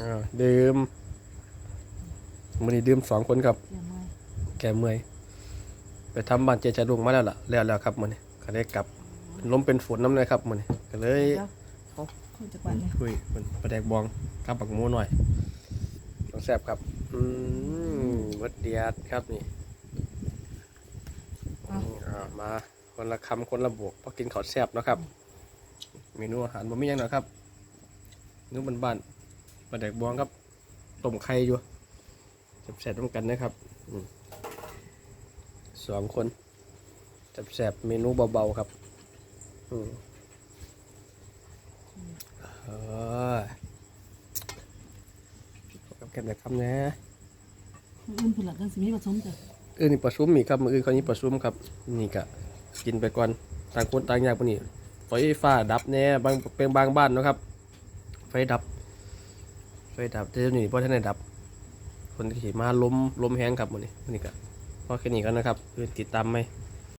อ่าดื่มมื้อนี้ดื่มสองคนครับ เดี๋ยวมาแกเมื่อย ไปทำบ้านเจจาลุงมาแล้วล่ะ แล้วแล้วครับมื้อนี้ก็ได้กลับเป็นลมเป็นฝนน้ำเลยครับมื้อนี้ก็เลยเดี๋ยวคุยจักวันเลยคุยมันประแดกบองกับบักหมูหน่อยต้องแซ่บครับ อืมเบิดเดียดครับนี่อืมอ่ามาคนละคำคนละบวกพอกินข้าวแซ่บเนาะครับ เมนูอาหารบ่มีหยังหรอกครับเนื้อบ้านๆ ประแดกบองครับต้มไข่อยู่แซ่บๆต้องกันนะครับอืมสองคนแซ่บๆเมนูเบาๆครับอืมเออกับแก้มแต่คำนะมื้ออื่นพุ่นละกันสิมีผสมจ้ะอื่นนี่ประชุมมีครับมืออื่นเขานี้ประชุมครับ นี่กะกินไปก่อนต่างคนต่างอยากปะนี่ไฟฟ้าดับแน่บางเป็นบางบ้านเนาะครับ ไฟดับ ไฟดับเดี๋ยวนี้เพราะท่านได้ดับ คนขี่มาล้มล้มแห้งครับวันนี้วันนี้ก็พอแค่นี้กันนะครับติดตามไหม